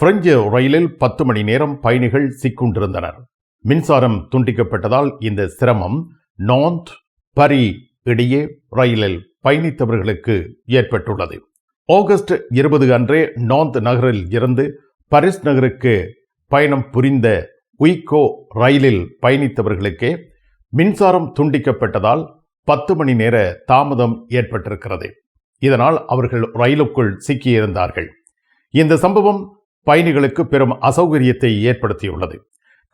French ரயிலில் பத்து மணி நேரம் பயணிகள் சிக்குண்டிருந்தனர். மின்சாரம் துண்டிக்கப்பட்டதால் இந்த சிரமம் நாந்த் பரி இடையே ரயிலில் பயணித்தவர்களுக்கு ஏற்பட்டுள்ளது. ஆகஸ்ட் இருபது அன்றே நாந்த் நகரில் இருந்து பரிஸ் நகருக்கு பயணம் புரிந்த உய்கோ ரயிலில் பயணித்தவர்களுக்கே மின்சாரம் துண்டிக்கப்பட்டதால் பத்து மணி நேர தாமதம் ஏற்பட்டிருக்கிறது. இதனால் அவர்கள் ரயிலுக்குள் சிக்கியிருந்தார்கள். இந்த சம்பவம் பயணிகளுக்கு பெரும் அசௌகரியத்தை ஏற்படுத்தியுள்ளது.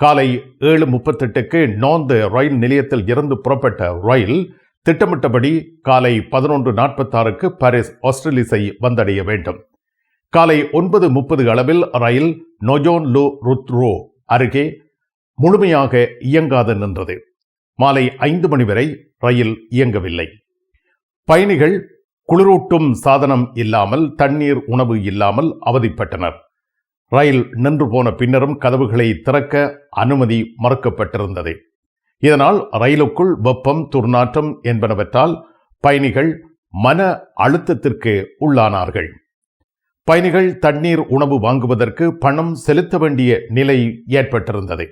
காலை ஏழு முப்பத்தெட்டுக்கு நோந்து ரயில் நிலையத்தில் இருந்து புறப்பட்ட ரயில் திட்டமிட்டபடி காலை பதினொன்று நாற்பத்தாறுக்கு பாரிஸ் ஆஸ்திரேலிஸை வந்தடைய வேண்டும். காலை ஒன்பது முப்பது அளவில் ரயில் நொஜோன் லு ருத்ரோ அருகே முழுமையாக இயங்காது நின்றது. மாலை ஐந்து மணி வரை ரயில் இயங்கவில்லை. பயணிகள் குளிரூட்டும் சாதனம் இல்லாமல் தண்ணீர் உணவு இல்லாமல் அவதிப்பட்டனர். ரயில் நின்று போன பின்னரும் கதவுகளை திறக்க அனுமதி மறுக்கப்பட்டிருந்தது. இதனால் ரயிலுக்குள் வெப்பம் துர்நாற்றம் என்பனவற்றால் பயணிகள் மன அழுத்தத்திற்கு உள்ளானார்கள். பயணிகள் தண்ணீர் உணவு வாங்குவதற்கு பணம் செலுத்த வேண்டிய நிலை ஏற்பட்டிருந்தது.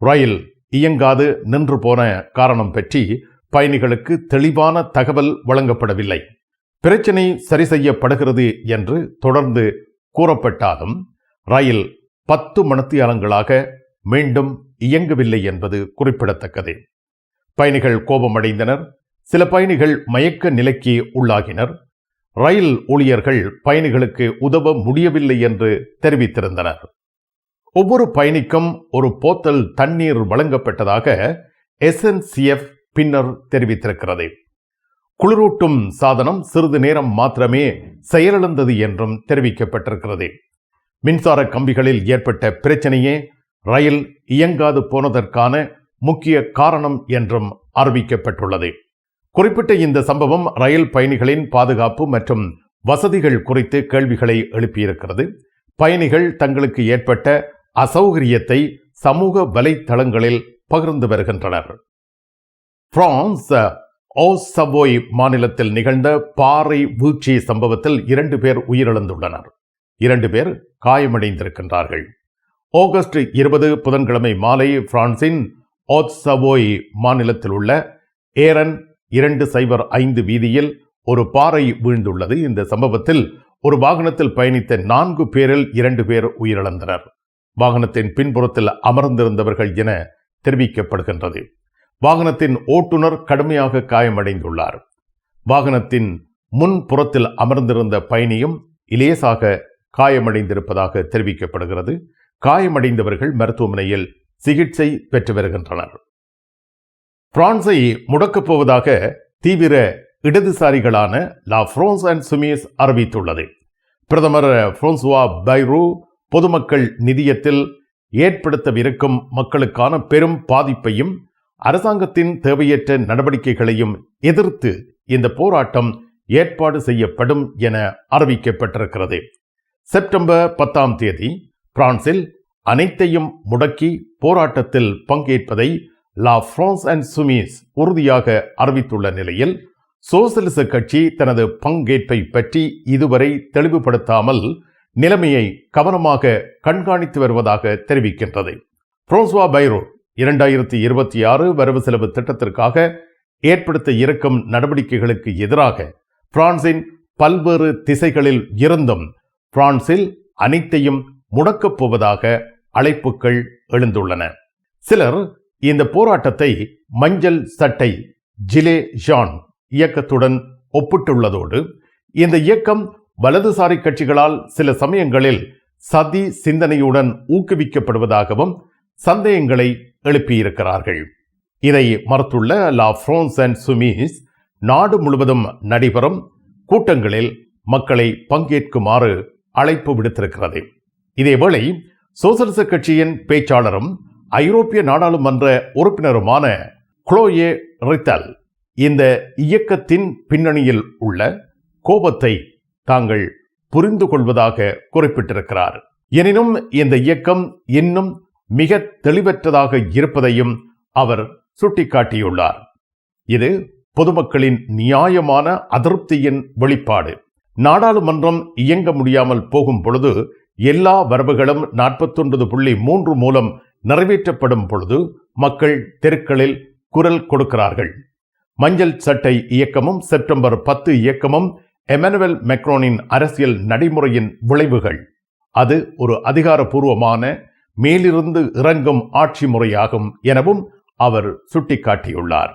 ரயில் இயங்காது நின்று போன காரணம் பற்றி பயணிகளுக்கு தெளிவான தகவல் வழங்கப்படவில்லை. பிரச்சினை சரி செய்யப்படுகிறது என்று தொடர்ந்து கூறப்பட்டாலும் ரயில் பத்து மணித்தியாலங்களாக மீண்டும் இயங்கவில்லை என்பது குறிப்பிடத்தக்கது. பயணிகள் கோபமடைந்தனர். சில பயணிகள் மயக்க நிலைக்கு உள்ளாகினர். ரயில் ஊழியர்கள் பயணிகளுக்கு உதவ முடியவில்லை என்று தெரிவித்திருந்தனர். ஒவ்வொரு பயணிக்கும் ஒரு போத்தல் தண்ணீர் வழங்கப்பட்டதாக எஸ்என்சிஎஃப் பின்னர் தெரிவித்திருக்கிறது. குளிரூட்டும் சாதனம் சிறிது நேரம் மாத்திரமே செயலிழந்தது என்றும் தெரிவிக்கப்பட்டிருக்கிறது. மின்சார கம்பிகளில் ஏற்பட்ட பிரச்சனையே ரயில் இயங்காது போனதற்கான முக்கிய காரணம் என்றும் அறிவிக்கப்பட்டுள்ளது. குறிப்பிட்ட இந்த சம்பவம் ரயில் பயணிகளின் பாதுகாப்பு மற்றும் வசதிகள் குறித்து கேள்விகளை எழுப்பியிருக்கிறது. பயணிகள் தங்களுக்கு ஏற்பட்ட அசௌகரியத்தை சமூக வலைத்தளங்களில் பகிர்ந்து வருகின்றனர். பிரான்ஸ் ஓசவோய் மாநிலத்தில் நிகழ்ந்த பாறை வீழ்ச்சி சம்பவத்தில் இரண்டு பேர் உயிரிழந்துள்ளனர். இரண்டு பேர் காயமடைந்திருக்கின்றார்கள். ஆகஸ்ட் இருபது புதன்கிழமை மாலை பிரான்சின் ஓத்சவோய் மாநிலத்தில் உள்ள ஏரன் இரண்டு சைபர் ஐந்து வீதியில் ஒரு பாறை வீழ்ந்துள்ளது. இந்த சம்பவத்தில் ஒரு வாகனத்தில் பயணித்த நான்கு பேரில் இரண்டு பேர் உயிரிழந்தனர். வாகனத்தின் பின்புறத்தில் அமர்ந்திருந்தவர்கள் என தெரிவிக்கப்படுகின்றது. வாகனத்தின் ஓட்டுநர் கடுமையாக காயமடைந்துள்ளார். வாகனத்தின் முன்புறத்தில் அமர்ந்திருந்த பயணியும் இலேசாக காயமடைந்திருப்பதாக தெரிவிக்கப்படுகிறது. காயமடைந்தவர்கள் மருத்துவமனையில் சிகிச்சை பெற்று வருகின்றனர். பிரான்சை முடக்கப் போவதாக தீவிர இடதுசாரிகளான லா பிரான்ஸ் அண்ட் சுமிஸ் அறிவித்துள்ளது. பிரதமர் பிரான்சுவா பைரூ பொதுமக்கள் நிதியத்தில் ஏற்படுத்தவிருக்கும் மக்களுக்கான பெரும் பாதிப்பையும் அரசாங்கத்தின் தேவையற்ற நடவடிக்கைகளையும் எதிர்த்து இந்த போராட்டம் ஏற்பாடு செய்யப்படும் என அறிவிக்கப்பட்டிருக்கிறது. செப்டம்பர் பத்தாம் தேதி பிரான்சில் அனைத்தையும் முடக்கி போராட்டத்தில் பங்கேற்பதை லா பிரான்ஸ் அண்ட் சுமீஸ் உறுதியாக அறிவித்துள்ள நிலையில் சோசலிச கட்சி தனது பங்கேற்பை பற்றி இதுவரை தெளிவுபடுத்தாமல் நிலைமையை கவனமாக கண்காணித்து வருவதாக தெரிவிக்கின்றது. புரோன்சுவா பைரோ இரண்டாயிரத்தி இருபத்தி ஆறு வரவு செலவு திட்டத்திற்காக ஏற்படுத்த இருக்கும் நடவடிக்கைகளுக்கு எதிராக பிரான்சின் பல்வேறு திசைகளில் இருந்தும் பிரான்சில் அனைத்தையும் முடக்கப் போவதாக அழைப்புகள் எழுந்துள்ளன. சிலர் இந்த போராட்டத்தை மஞ்சள் சட்டை ஜிலே ஜான் இயக்கத்துடன் ஒப்பிட்டுள்ளதோடு இந்த இயக்கம் வலதுசாரி கட்சிகளால் சில சமயங்களில் சதி சிந்தனையுடன் ஊக்குவிக்கப்படுவதாகவும் சந்தேகங்களை எழுப்பியிருக்கிறார்கள். இதை மறுத்துள்ள லா பிரான்ஸ் அண்ட் சுமீஸ் நாடு முழுவதும் நடைபெறும் கூட்டங்களில் மக்களை பங்கேற்குமாறு அழைப்பு விடுத்திருக்கிறது. இதேவேளை சோசலிச கட்சியின் பேச்சாளரும் ஐரோப்பிய நாடாளுமன்ற உறுப்பினருமான குளோயே ரித்தல் இந்த இயக்கத்தின் பின்னணியில் உள்ள கோபத்தை தாங்கள் புரிந்து கொள்வதாக குறிப்பிட்டிருக்கிறார். எனினும் இந்த இயக்கம் இன்னும் மிக தெளிவற்றதாக இருப்பதையும் அவர் சுட்டிக்காட்டியுள்ளார். இது பொதுமக்களின் நியாயமான அதிருப்தியின் வெளிப்பாடு. நாடாளுமன்றம் இயங்க முடியாமல் போகும் பொழுது எல்லா வரவுகளும் நாற்பத்தொன்பது புள்ளி மூன்று மூலம் நிறைவேற்றப்படும் பொழுது மக்கள் தெருக்களில் குரல் கொடுக்கிறார்கள். மஞ்சள் சட்டை இயக்கமும் செப்டம்பர் பத்து இயக்கமும் எமனுவல் மெக்ரோனின் அரசியல் நடைமுறையின் விளைவுகள். அது ஒரு அதிகாரபூர்வமான மேலிருந்து இறங்கும் ஆட்சி முறையாகும் எனவும் அவர் சுட்டிக்காட்டியுள்ளார்.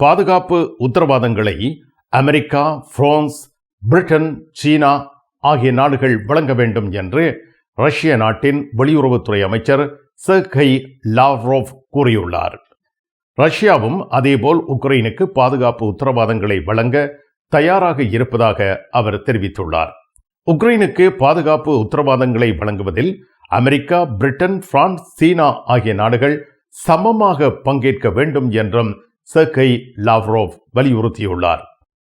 பாதுகாப்பு உத்தரவாதங்களை அமெரிக்கா பிரான்ஸ் பிரிட்டன் சீனா ஆகிய நாடுகள் வழங்க வேண்டும் என்று ரஷ்ய நாட்டின் வெளியுறவுத்துறை அமைச்சர் செர்கை லாவ்ரோவ் கூறியுள்ளார். ரஷ்யாவும் அதேபோல் உக்ரைனுக்கு பாதுகாப்பு உத்தரவாதங்களை வழங்க தயாராக இருப்பதாக அவர் தெரிவித்துள்ளார். உக்ரைனுக்கு பாதுகாப்பு உத்தரவாதங்களை வழங்குவதில் அமெரிக்கா பிரிட்டன் பிரான்ஸ் சீனா ஆகிய நாடுகள் சமமாக பங்கேற்க வேண்டும் என்றும் செர்கை லாவ்ரோவ் வலியுறுத்தியுள்ளார்.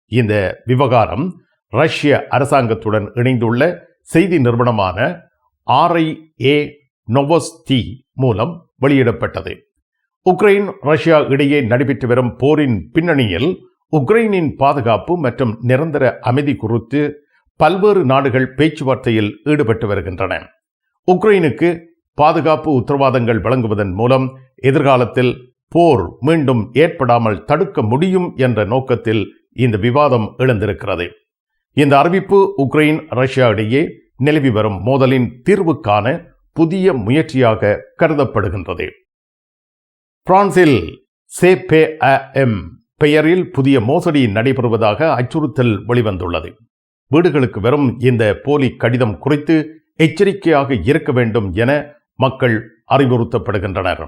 இந்த விவகாரம் ரஷ்ய அரசாங்கத்துடன் இணைந்துள்ள செய்தி நிறுவனமான ஆர்ஐஏ நொவஸ்தி மூலம் வெளியிடப்பட்டது. உக்ரைன் ரஷ்யா இடையே நடைபெற்று வரும் போரின் பின்னணியில் உக்ரைனின் பாதுகாப்பு மற்றும் நிரந்தர அமைதி குறித்து பல்வேறு நாடுகள் பேச்சுவார்த்தையில் ஈடுபட்டு வருகின்றன. உக்ரைனுக்கு பாதுகாப்பு உத்தரவாதங்கள் வழங்குவதன் மூலம் எதிர்காலத்தில் போர் மீண்டும் ஏற்படாமல் தடுக்க முடியும் என்ற நோக்கத்தில் இந்த விவாதம் எழுந்திருக்கிறது. இந்த அறிவிப்பு உக்ரைன் ரஷ்யா இடையே நிலவி வரும் மோதலின் தீர்வுக்கான புதிய முயற்சியாக கருதப்படுகின்றது. பிரான்சில் சேபே எம் பெயரில் புதிய மோசடி நடைபெறுவதாக அச்சுறுத்தல் வெளிவந்துள்ளது. வீடுகளுக்கு வரும் இந்த போலி கடிதம் குறித்து எச்சரிக்கையாக இருக்க வேண்டும் என மக்கள் அறிவுறுத்தப்படுகின்றனர்.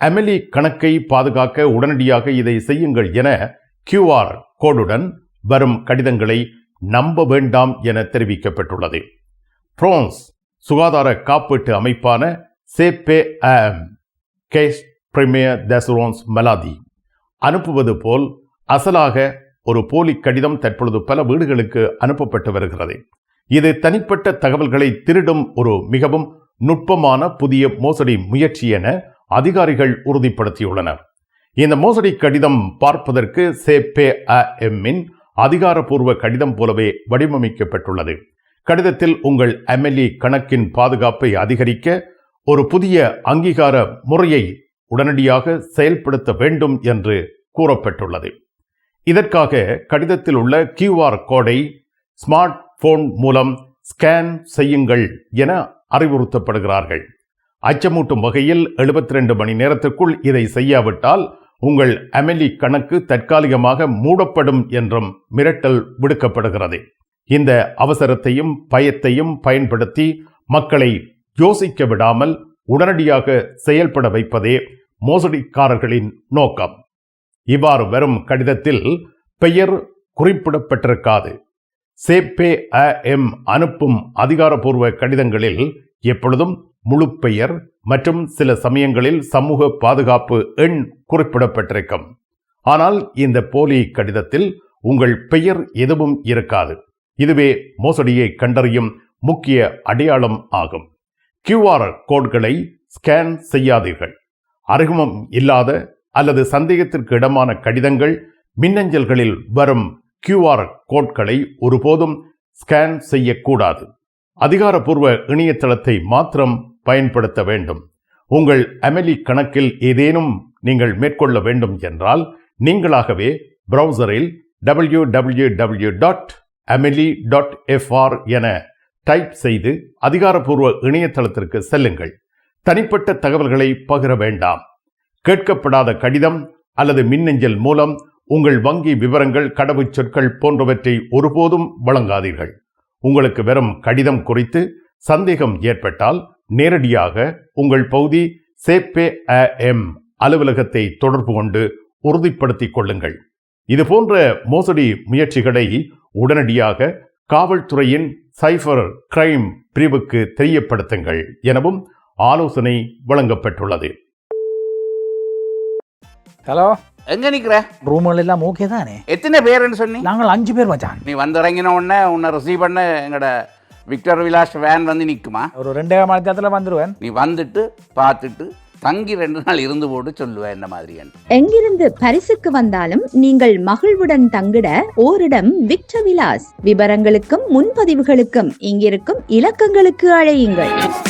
அமெலி கணக்கை பாதுகாக்க உடனடியாக இதை செய்யுங்கள் என கியூஆர் கோடுடன் வரும் கடிதங்களை நம்ப வேண்டாம் என தெரிவிக்கப்பட்டுள்ளது. பிரான்ஸ் சுகாதார காப்பீட்டு அமைப்பான சேபே கேஸ் பிரிமியர் தசுரோன்ஸ் மலாதி அனுப்புவது போல் அசலாக ஒரு போலி கடிதம் தற்பொழுது பல வீடுகளுக்கு அனுப்பப்பட்டு வருகிறது. இது தனிப்பட்ட தகவல்களை திருடும் ஒரு மிகவும் நுட்பமான புதிய மோசடி முயற்சி என அதிகாரிகள் உறுதிப்படுத்தியுள்ளனர். இந்த மோசடி கடிதம் பார்ப்பதற்கு சேபே எம்மின் அதிகாரப்பூர்வ கடிதம் போலவே வடிவமைக்கப்பட்டுள்ளது. கடிதத்தில் உங்கள் எம்எல்ஏ கணக்கின் பாதுகாப்பை அதிகரிக்க ஒரு புதிய அங்கீகார முறையை உடனடியாக செயல்படுத்த வேண்டும் என்று கூறப்பட்டுள்ளது. இதற்காக கடிதத்தில் உள்ள கியூஆர் கோடை ஸ்மார்ட் போன் மூலம் ஸ்கேன் செய்யுங்கள் என அறிவுறுத்தப்படுகிறார்கள். அச்சமூட்டும் வகையில் 72 மணி நேரத்திற்குள் இதை செய்யாவிட்டால் உங்கள் அமெலி கணக்கு தற்காலிகமாக மூடப்படும் என்றும் மிரட்டல் விடுக்கப்படுகிறது. இந்த அவசரத்தையும் பயத்தையும் பயன்படுத்தி மக்களை யோசிக்க விடாமல் உடனடியாக செயல்பட வைப்பதே மோசடிக்காரர்களின் நோக்கம். இவ்வாறு வரும் கடிதத்தில் பெயர் குறிப்பிடப்பட்டிருக்காது. சேப்பே அ எம் அனுப்பும் அதிகாரப்பூர்வ கடிதங்களில் எப்பொழுதும் முழு பெயர் மற்றும் சில சமயங்களில் சமூக பாதுகாப்பு எண் குறிப்பிடப்பட்டிருக்கும். ஆனால் இந்த போலி கடிதத்தில் உங்கள் பெயர் எதுவும் இருக்காது. இதுவே மோசடியை கண்டறியும் முக்கிய அடையாளம் ஆகும். கியூஆர் கோட்களை ஸ்கேன் செய்யாதீர்கள். அருகமம் இல்லாத அல்லது சந்தேகத்திற்கு இடமான கடிதங்கள் மின்னஞ்சல்களில் வரும் கியூஆர் கோட்களை ஒருபோதும் ஸ்கேன் செய்யக்கூடாது. அதிகாரப்பூர்வ இணையதளத்தை மாத்திரம் பயன்படுத்த வேண்டும். உங்கள் அமெலி கணக்கில் ஏதேனும் நீங்கள் மேற்கொள்ள வேண்டும் என்றால் நீங்களாகவே ப்ரௌசரில் W W W dot ameli dot FR என டைப் செய்து அதிகாரப்பூர்வ இணையதளத்திற்கு செல்லுங்கள். தனிப்பட்ட தகவல்களை பகிர வேண்டாம். கேட்கப்படாத கடிதம் அல்லது மின்னஞ்சல் மூலம் உங்கள் வங்கி விவரங்கள் கடவுச்சொற்கள் போன்றவற்றை ஒருபோதும் வழங்காதீர்கள். உங்களுக்கு வெறும் கடிதம் குறித்து சந்தேகம் ஏற்பட்டால் நேரடியாக உங்கள் பகுதி சேப்பே அ எம் அலுவலகத்தை தொடர்பு கொண்டு உறுதிப்படுத்திக் கொள்ளுங்கள். இதுபோன்ற மோசடி முயற்சிகளை உடனடியாக காவல்துறையின் சைபர் கிரைம் பிரிவுக்கு தெரியப்படுத்துங்கள் எனவும் ஆலோசனை வழங்கப்பட்டுள்ளது. ஹலோ? எங்க நிக்கிற? ரூம்கள் எல்லாம் ஓகே தானே? எத்தனை பேருன்னு சொன்னி? நாங்கள் அஞ்சு பேர் மச்சான். நீ வந்து இறங்கின உடனே உன்னை ரிசீவ் பண்ண எங்கட விக்டர் விலாஸ் வேன் வந்து நிக்குமா? ஒரு ரெண்டே மணி நேரத்தில் வந்துடுவேன் நீ வந்துட்டு பார்த்துட்டு தங்கி ரெண்டு நாள் இருந்து போட்டு சொல்லுவேன் என்ன மாதிரின்னு. எங்கிருந்து பரிசுக்கு வந்தாலும் நீங்கள் மகிழ்வுடன் தங்கிட ஓரிடம் விக்டர் விலாஸ் விவரங்களுக்கும் முன்பதிவுகளுக்கும் இங்கிருக்கும் இலக்கங்களுக்கு அழையுங்கள்.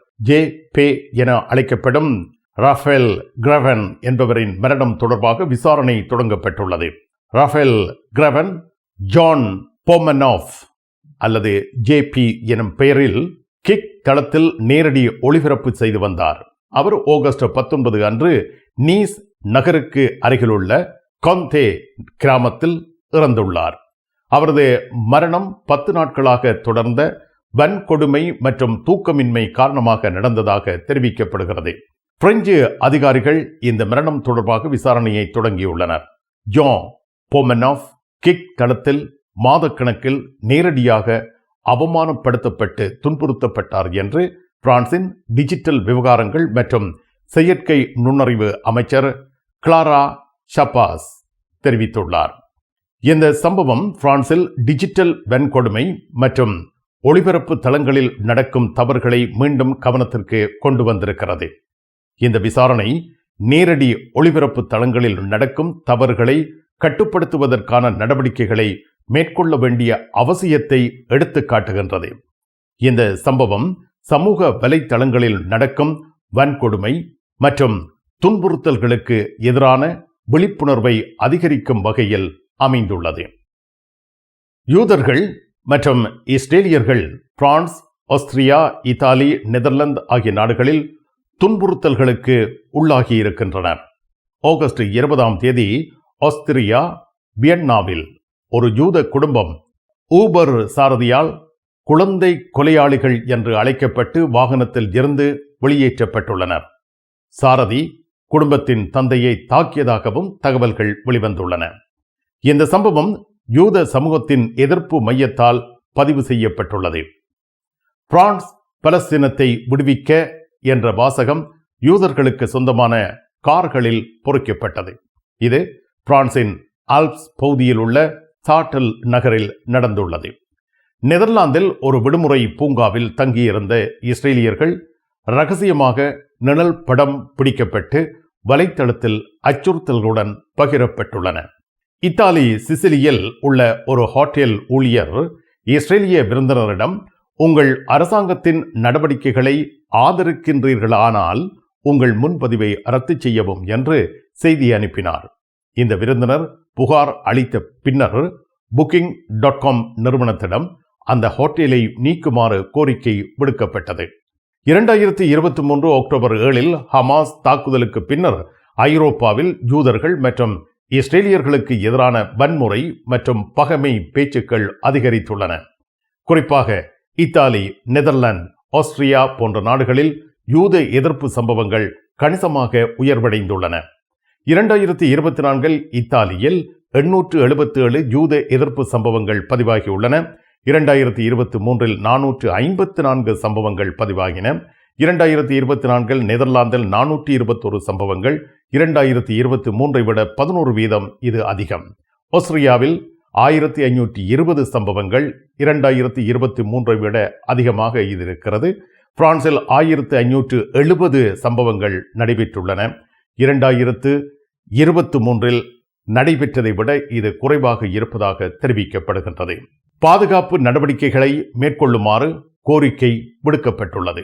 ஜே பே என அழைக்கப்படும் ராஃபேல் கிரவன் என்பவரின் மரணம் தொடர்பாக விசாரணை தொடங்கப்பட்டுள்ளது. ராஃபேல் கிரவன் ஜான் போமனாஃப் அல்லது ஜே பி எனும் பெயரில் கிக் தளத்தில் நேரடி ஒளிபரப்பு செய்து வந்தார். அவர் ஆகஸ்ட் பத்தொன்பது அன்று நீஸ் நகருக்கு அருகிலுள்ள கொந்தே கிராமத்தில் இறந்துள்ளார். அவரது மரணம் பத்து நாட்களாக தொடர்ந்த வன்கொடுமை மற்றும் தூக்கமின்மை காரணமாக நடந்ததாக தெரிவிக்கப்படுகிறது. பிரெஞ்சு அதிகாரிகள் இந்த மரணம் தொடர்பாக விசாரணையை தொடங்கியுள்ளனர். ஜான் போமனாஃப் கிக் தளத்தில் மாதக்கணக்கில் நேரடியாக அவமானப்படுத்தப்பட்டு துன்புறுத்தப்பட்டார் என்று பிரான்சின் டிஜிட்டல் விவகாரங்கள் மற்றும் செயற்கை நுண்ணறிவு அமைச்சர் கிளாரா ஷபாஸ் தெரிவித்துள்ளார். இந்த சம்பவம் பிரான்சில் டிஜிட்டல் வன்கொடுமை மற்றும் ஒளிபரப்பு தளங்களில் நடக்கும் தவறுகளை மீண்டும் கவனத்திற்கு கொண்டு வந்திருக்கிறது. இந்த விசாரணை நேரடி ஒளிபரப்பு தளங்களில் நடக்கும் தவறுகளை கட்டுப்படுத்துவதற்கான நடவடிக்கைகளை மேற்கொள்ள வேண்டிய அவசியத்தை எடுத்து காட்டுகின்றது. இந்த சம்பவம் சமூக வலைத்தளங்களில் நடக்கும் வன்கொடுமை மற்றும் துன்புறுத்தல்களுக்கு எதிரான விழிப்புணர்வை அதிகரிக்கும் வகையில் அமைந்துள்ளது. யூதர்கள் மற்றும் இஸ்ரேலியர்கள் பிரான்ஸ் ஆஸ்திரியா இத்தாலி நெதர்லாந்து ஆகிய நாடுகளில் துன்புறுத்தல்களுக்கு உள்ளாகி இருக்கின்றனர் ஆகஸ்ட் இருபதாம் தேதி ஆஸ்திரியா வியன்னாவில் ஒரு ஜூத குடும்பம் ஊபர் சாரதியால் குழந்தை கொலையாளிகள் என்று அழைக்கப்பட்டு வாகனத்தில் இருந்து வெளியேற்றப்பட்டுள்ளனர். சாரதி குடும்பத்தின் தந்தையை தாக்கியதாகவும் தகவல்கள் வெளிவந்துள்ளன. இந்த சம்பவம் யூத சமூகத்தின் எதிர்ப்பு மையத்தால் பதிவு செய்யப்பட்டுள்ளது. பிரான்ஸ் பலஸ்தீனத்தை விடுவிக்க என்ற வாசகம் யூதர்களுக்கு சொந்தமான கார்களில் பொறிக்கப்பட்டது. இது பிரான்சின் ஆல்ப்ஸ் பகுதியில் உள்ள சாட்டல் நகரில் நடந்துள்ளது. நெதர்லாந்தில் ஒரு விடுமுறை பூங்காவில் தங்கியிருந்த இஸ்ரேலியர்கள் ரகசியமாக நிழல் படம் பிடிக்கப்பட்டு வலைத்தளத்தில் அச்சுறுத்தல்களுடன் பகிரப்பட்டுள்ளன இத்தாலி சிசிலியில் உள்ள ஒரு ஹோட்டல் ஊழியர் இஸ்ரேலிய விருந்தினரிடம் உங்கள் அரசாங்கத்தின் நடவடிக்கைகளை ஆதரிக்கின்றீர்களானால் உங்கள் முன்பதிவை ரத்து செய்யவும் என்று செய்தி அனுப்பினார். இந்த விருந்தினர் புகார் அளித்த பின்னர் புக்கிங் டாட் காம் நிறுவனத்திடம் அந்த ஹோட்டலை நீக்குமாறு கோரிக்கை விடுக்கப்பட்டது. இரண்டாயிரத்தி இருபத்தி மூன்று அக்டோபர் ஏழில் ஹமாஸ் தாக்குதலுக்கு பின்னர் ஐரோப்பாவில் யூதர்கள் மற்றும் இஸ்ரேலியர்களுக்கு எதிரான வன்முறை மற்றும் பகமை பேச்சுக்கள் அதிகரித்துள்ளன. குறிப்பாக இத்தாலி நெதர்லாந்து ஆஸ்திரியா போன்ற நாடுகளில் யூத எதிர்ப்பு சம்பவங்கள் கணிசமாக உயர்வடைந்துள்ளன. இரண்டாயிரத்தி இருபத்தி நான்கில் இத்தாலியில் எண்ணூற்று எழுபத்தி ஏழு யூத எதிர்ப்பு சம்பவங்கள் பதிவாகியுள்ளன. இரண்டாயிரத்தி இருபத்தி மூன்றில் நானூற்று ஐம்பத்து நான்கு சம்பவங்கள் பதிவாகின. இரண்டாயிரத்தி இருபத்தி நான்கில் நெதர்லாந்தில் நானூற்றி இருபத்தொரு சம்பவங்கள் இரண்டாயிரத்தி இருபத்தி மூன்றை விட பதினோரு வீதம் இது அதிகம். ஆஸ்திரியாவில் ஆயிரத்தி ஐநூற்றி இருபது சம்பவங்கள் இரண்டாயிரத்தி இருபத்தி மூன்றை விட அதிகமாக இது இருக்கிறது. பிரான்சில் ஆயிரத்து ஐநூற்று எழுபது சம்பவங்கள் நடைபெற்றுள்ளன. இரண்டாயிரத்து இருபத்தி மூன்றில் நடைபெற்றதை விட இது குறைவாக இருப்பதாக தெரிவிக்கப்படுகின்றது. பாதுகாப்பு நடவடிக்கைகளை மேற்கொள்ளுமாறு கோரிக்கை விடுக்கப்பட்டுள்ளது.